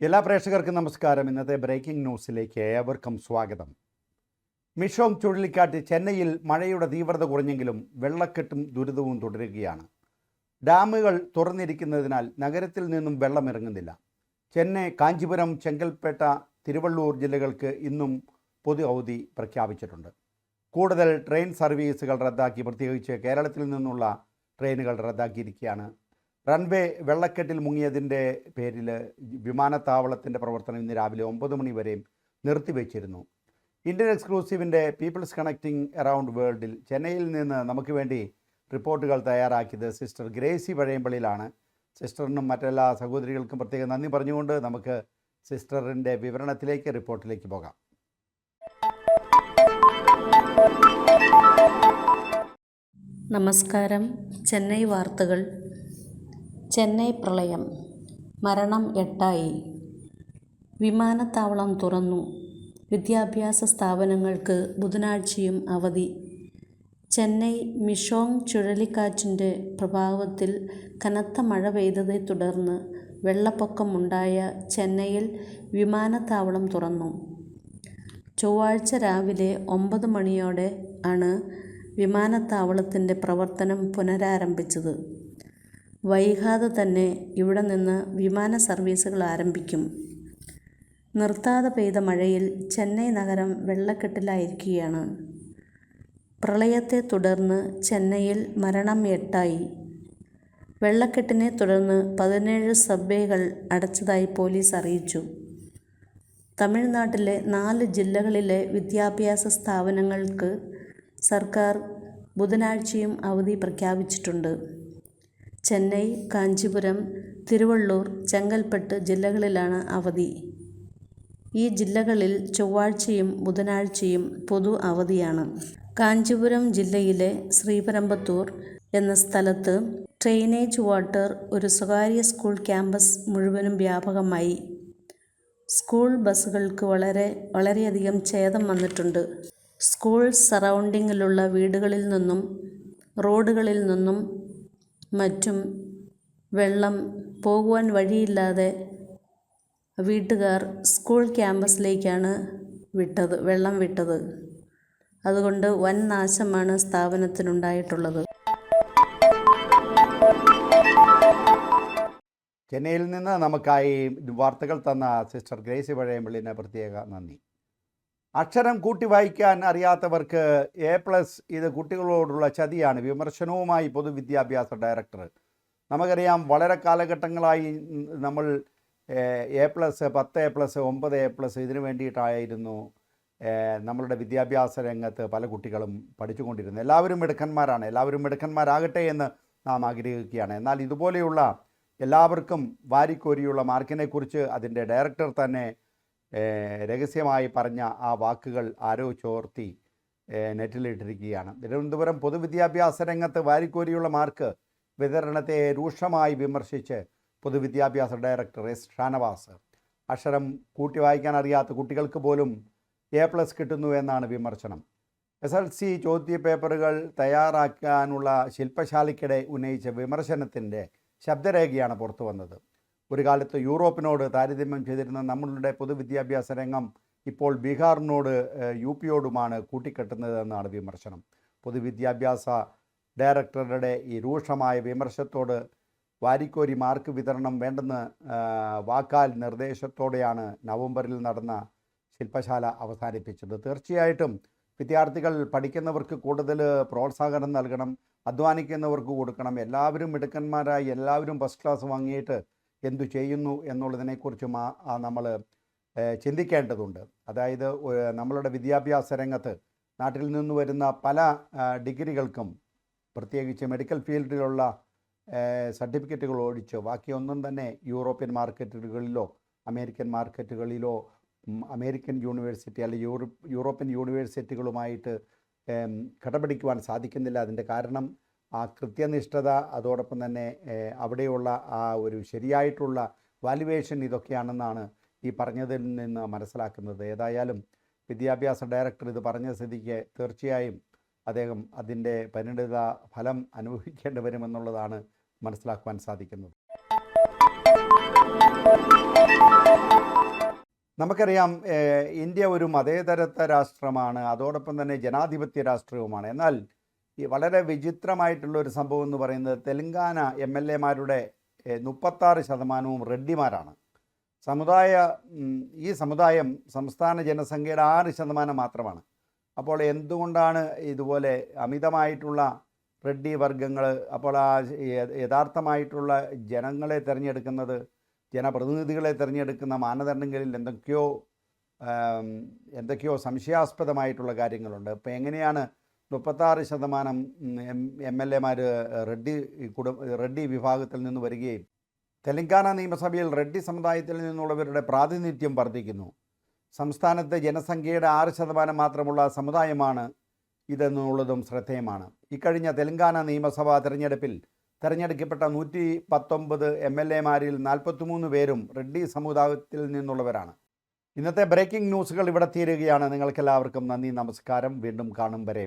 എല്ലാ പ്രേക്ഷകർക്കും നമസ്കാരം. ഇന്നത്തെ ബ്രേക്കിംഗ് ന്യൂസിലേക്ക് ഏവർക്കും സ്വാഗതം. മിഷോം ചുഴലിക്കാറ്റ് ചെന്നൈയിൽ മഴയുടെ തീവ്രത കുറഞ്ഞെങ്കിലും വെള്ളക്കെട്ടും ദുരിതവും തുടരുകയാണ്. ഡാമുകൾ തുറന്നിരിക്കുന്നതിനാൽ നഗരത്തിൽ നിന്നും വെള്ളം ഇറങ്ങുന്നില്ല. ചെന്നൈ കാഞ്ചിപുരം ചെങ്കൽപ്പേട്ട തിരുവള്ളൂർ ജില്ലകൾക്ക് ഇന്നും പൊതു അവധി പ്രഖ്യാപിച്ചിട്ടുണ്ട്. കൂടുതൽ ട്രെയിൻ സർവീസുകൾ റദ്ദാക്കി. പ്രത്യേകിച്ച് കേരളത്തിൽ നിന്നുള്ള ട്രെയിനുകൾ റദ്ദാക്കിയിരിക്കുകയാണ് റൺവേ വെള്ളക്കെട്ടിൽ മുങ്ങിയതിന്റെ പേരിൽ വിമാനത്താവളത്തിന്റെ പ്രവർത്തനം ഇന്ന് രാവിലെ ഒമ്പത് മണി വരെയും നിർത്തിവെച്ചിരുന്നു. ഇന്ത്യൻ എക്സ്ക്ലൂസീവിന്റെ പീപ്പിൾസ് കണക്റ്റിംഗ് അറൗണ്ട് വേൾഡിൽ ചെന്നൈയിൽ നിന്ന് നമുക്ക് വേണ്ടി റിപ്പോർട്ടുകൾ തയ്യാറാക്കിയത് സിസ്റ്റർ ഗ്രേസി പഴയമ്പള്ളിയിലാണ്. സിസ്റ്ററിനും മറ്റെല്ലാ സഹോദരികൾക്കും പ്രത്യേകം നന്ദി പറഞ്ഞുകൊണ്ട് നമുക്ക് സിസ്റ്ററിന്റെ വിവരണത്തിലേക്ക് റിപ്പോർട്ടിലേക്ക് പോകാം. നമസ്കാരം. ചെന്നൈ വാർത്തകൾ ചെന്നൈ പ്രളയം. മരണം എട്ടായി. വിമാനത്താവളം തുറന്നു. വിദ്യാഭ്യാസ സ്ഥാപനങ്ങൾക്ക് ബുധനാഴ്ചയും അവധി. ചെന്നൈ മിഷോങ് ചുഴലിക്കാറ്റിന്റെ പ്രഭാവത്തിൽ കനത്ത മഴ പെയ്തതെ തുടർന്ന് വെള്ളപ്പൊക്കമുണ്ടായ ചെന്നൈയിൽ വിമാനത്താവളം തുറന്നു. ചൊവ്വാഴ്ച രാവിലെ ഒമ്പത് മണിയോടെ ആണ് വിമാനത്താവളത്തിന്റെ പ്രവർത്തനം പുനരാരംഭിച്ചത്. വൈകാതെ തന്നെ ഇവിടെ നിന്ന് വിമാന സർവീസുകൾ ആരംഭിക്കും. നിർത്താതെ പെയ്ത മഴയിൽ ചെന്നൈ നഗരം വെള്ളക്കെട്ടിലായിരിക്കുകയാണ്. പ്രളയത്തെ തുടർന്ന് ചെന്നൈയിൽ മരണം എട്ടായി. വെള്ളക്കെട്ടിനെ തുടർന്ന് പതിനേഴ് സബ്വേകൾ അടച്ചതായി പോലീസ് അറിയിച്ചു. തമിഴ്നാട്ടിലെ നാല് ജില്ലകളിലെ വിദ്യാഭ്യാസ സ്ഥാപനങ്ങൾക്ക് സർക്കാർ ബുധനാഴ്ചയും അവധി പ്രഖ്യാപിച്ചിട്ടുണ്ട്. ചെന്നൈ കാഞ്ചീപുരം തിരുവള്ളൂർ ചെങ്കൽപ്പെട്ട് ജില്ലകളിലാണ് അവധി. ഈ ജില്ലകളിൽ ചൊവ്വാഴ്ചയും ബുധനാഴ്ചയും പൊതു അവധിയാണ്. കാഞ്ചീപുരം ജില്ലയിലെ ശ്രീപരമ്പത്തൂർ എന്ന സ്ഥലത്ത് ട്രെയിനേജ് വാട്ടർ ഒരു സ്വകാര്യ സ്കൂൾ ക്യാമ്പസ് മുഴുവനും വ്യാപകമായി. സ്കൂൾ ബസ്സുകൾക്ക് വളരെ വളരെയധികം ഛേദം വന്നിട്ടുണ്ട്. സ്കൂൾ സറൗണ്ടിങ്ങിലുള്ള വീടുകളിൽ നിന്നും റോഡുകളിൽ നിന്നും മറ്റും വെള്ളം പോകുവാൻ വഴിയില്ലാതെ വീട്ടുകാർ സ്കൂൾ ക്യാമ്പസിലേക്കാണ് വിട്ടത് വെള്ളം വിട്ടത്. അതുകൊണ്ട് വൻ നാശമാണ് സ്ഥാപനത്തിനുണ്ടായിട്ടുള്ളത്. ചെന്നൈയിൽ നിന്ന് നമുക്കായി വാർത്തകൾ തന്ന സിസ്റ്റർ ഗ്രേസി പഴയമ്പള്ളിന് പ്രത്യേക നന്ദി. അക്ഷരം കൂട്ടി വായിക്കാൻ അറിയാത്തവർക്ക് എ പ്ലസ് ഇത് കുട്ടികളോടുള്ള ചതിയാണ്. വിമർശനവുമായി പൊതുവിദ്യാഭ്യാസ ഡയറക്ടർ നമുക്കറിയാം വളരെ കാലഘട്ടങ്ങളായി നമ്മൾ എ പ്ലസ് പത്ത് എ പ്ലസ് ഒമ്പത് എ പ്ലസ് ഇതിനു വേണ്ടിയിട്ടായിരുന്നു നമ്മളുടെ വിദ്യാഭ്യാസ രംഗത്ത് പല കുട്ടികളും പഠിച്ചുകൊണ്ടിരുന്നത്. എല്ലാവരും മിടുക്കന്മാരാണ്. എല്ലാവരും മിടുക്കന്മാരാകട്ടെ എന്ന് നാം ആഗ്രഹിക്കുകയാണ്. എന്നാൽ ഇതുപോലെയുള്ള എല്ലാവർക്കും വാരിക്കോരിയുള്ള മാർക്കിനെക്കുറിച്ച് അതിന്റെ ഡയറക്ടർ തന്നെ രഹസ്യമായി പറഞ്ഞ ആ വാക്കുകൾ ആരോ ചോർത്തി നെറ്റിലിട്ടിരിക്കുകയാണ്. തിരുവനന്തപുരം പൊതുവിദ്യാഭ്യാസ രംഗത്ത് വാരിക്കോരിയുള്ള മാർക്ക് വിതരണത്തെ രൂക്ഷമായി വിമർശിച്ച് പൊതുവിദ്യാഭ്യാസ ഡയറക്ടർ എസ്. ഷാനവാസ്. അക്ഷരം കൂട്ടി വായിക്കാൻ അറിയാത്ത കുട്ടികൾക്ക് പോലും എ പ്ലസ് കിട്ടുന്നു എന്നാണ് വിമർശനം. എസ്. എൽ. സി ചോദ്യപേപ്പറുകൾ തയ്യാറാക്കാനുള്ള ശില്പശാലയ്ക്കിടെ ഉന്നയിച്ച വിമർശനത്തിന്റെ ശബ്ദരേഖയാണ് പുറത്തു വന്നത് ഒരു കാലത്ത് യൂറോപ്പിനോട് താരതമ്യം ചെയ്തിരുന്ന നമ്മളുടെ പൊതുവിദ്യാഭ്യാസ രംഗം ഇപ്പോൾ ബീഹാറിനോട് യു പിയോടുമാണ് കൂട്ടിക്കെട്ടുന്നതെന്നാണ് വിമർശനം. പൊതുവിദ്യാഭ്യാസ ഡയറക്ടറുടെ ഈ രൂക്ഷമായ വിമർശത്തോട് വാരിക്കോരി മാർക്ക് വിതരണം വേണ്ടെന്ന് വാക്കാൽ നിർദ്ദേശത്തോടെയാണ് നവംബറിൽ നടന്ന ശില്പശാല അവസാനിപ്പിച്ചത്. തീർച്ചയായിട്ടും വിദ്യാർത്ഥികൾ പഠിക്കുന്നവർക്ക് കൂടുതൽ പ്രോത്സാഹനം നൽകണം അധ്വാനിക്കുന്നവർക്ക് കൊടുക്കണം. എല്ലാവരും മിടുക്കന്മാരായി എല്ലാവരും ഫസ്റ്റ് ക്ലാസ് വാങ്ങിയിട്ട് എന്തു ചെയ്യുന്നു എന്നുള്ളതിനെക്കുറിച്ച് നമ്മൾ ചിന്തിക്കേണ്ടതുണ്ട്. അതായത് നമ്മളുടെ വിദ്യാഭ്യാസ രംഗത്ത് നാട്ടിൽ നിന്ന് വരുന്ന പല ഡിഗ്രികൾക്കും പ്രത്യേകിച്ച് മെഡിക്കൽ ഫീൽഡിലുള്ള സർട്ടിഫിക്കറ്റുകൾ ഒഴിച്ച് ബാക്കിയൊന്നും തന്നെ യൂറോപ്യൻ മാർക്കറ്റുകളിലോ അമേരിക്കൻ മാർക്കറ്റുകളിലോ അമേരിക്കൻ യൂണിവേഴ്സിറ്റി അല്ലെങ്കിൽ യൂറോപ്യൻ യൂണിവേഴ്സിറ്റികളുമായിട്ട് കടപിടിക്കുവാൻ സാധിക്കുന്നില്ല. അതിന്റെ കാരണം ആ കൃത്യനിഷ്ഠത അതോടൊപ്പം തന്നെ അവിടെയുള്ള ആ ഒരു ശരിയായിട്ടുള്ള വാലുവേഷൻ ഇതൊക്കെയാണെന്നാണ് ഈ പറഞ്ഞതിൽ നിന്ന് മനസ്സിലാക്കുന്നത്. ഏതായാലും വിദ്യാഭ്യാസ ഡയറക്ടർ ഇത് പറഞ്ഞ സ്ഥിതിക്ക് തീർച്ചയായും അദ്ദേഹം അതിന്റെ പരിണിത ഫലം അനുഭവിക്കേണ്ടി വരുമെന്നുള്ളതാണ് മനസ്സിലാക്കുവാൻ സാധിക്കുന്നത്. നമുക്കറിയാം ഇന്ത്യ ഒരു മതേതരത്വ രാഷ്ട്രമാണ് അതോടൊപ്പം തന്നെ ജനാധിപത്യ രാഷ്ട്രവുമാണ്. എന്നാൽ ഈ വളരെ വിചിത്രമായിട്ടുള്ള ഒരു സംഭവം എന്ന് പറയുന്നത് തെലങ്കാന എം എൽ എമാരുടെ മുപ്പത്താറ് ശതമാനവും റെഡ്ഡിമാരാണ്. സമുദായ ഈ സമുദായം സംസ്ഥാന ജനസംഖ്യയുടെ ആറ് ശതമാനം മാത്രമാണ്. അപ്പോൾ എന്തുകൊണ്ടാണ് ഇതുപോലെ അമിതമായിട്ടുള്ള റെഡ്ഡി വർഗങ്ങൾ അപ്പോൾ ആ യഥാർത്ഥമായിട്ടുള്ള ജനങ്ങളെ തിരഞ്ഞെടുക്കുന്നത് ജനപ്രതിനിധികളെ തിരഞ്ഞെടുക്കുന്ന മാനദണ്ഡങ്ങളിൽ എന്തൊക്കെയോ എന്തൊക്കെയോ സംശയാസ്പദമായിട്ടുള്ള കാര്യങ്ങളുണ്ട്. ഇപ്പം എങ്ങനെയാണ് മുപ്പത്താറ് ശതമാനം എം എൽ എമാർ റെഡ്ഡി കുടും റെഡ്ഡി വിഭാഗത്തിൽ നിന്ന് വരികയും തെലങ്കാന നിയമസഭയിൽ റെഡ്ഡി സമുദായത്തിൽ നിന്നുള്ളവരുടെ പ്രാതിനിധ്യം വർദ്ധിക്കുന്നു. സംസ്ഥാനത്തെ ജനസംഖ്യയുടെ ആറ് ശതമാനം മാത്രമുള്ള സമുദായമാണ് ഇതെന്നുള്ളതും ശ്രദ്ധേയമാണ്. ഇക്കഴിഞ്ഞ തെലങ്കാന നിയമസഭാ തെരഞ്ഞെടുപ്പിൽ തെരഞ്ഞെടുക്കപ്പെട്ട നൂറ്റി പത്തൊമ്പത് എം എൽ എമാരിൽ നാൽപ്പത്തിമൂന്ന് പേരും റെഡ്ഡി സമുദായത്തിൽ നിന്നുള്ളവരാണ്. ഇന്നത്തെ ബ്രേക്കിംഗ് ന്യൂസുകൾ ഇവിടെ തീരുകയാണ്. നിങ്ങൾക്കെല്ലാവർക്കും നന്ദി നമസ്കാരം. വീണ്ടും കാണും വരെ.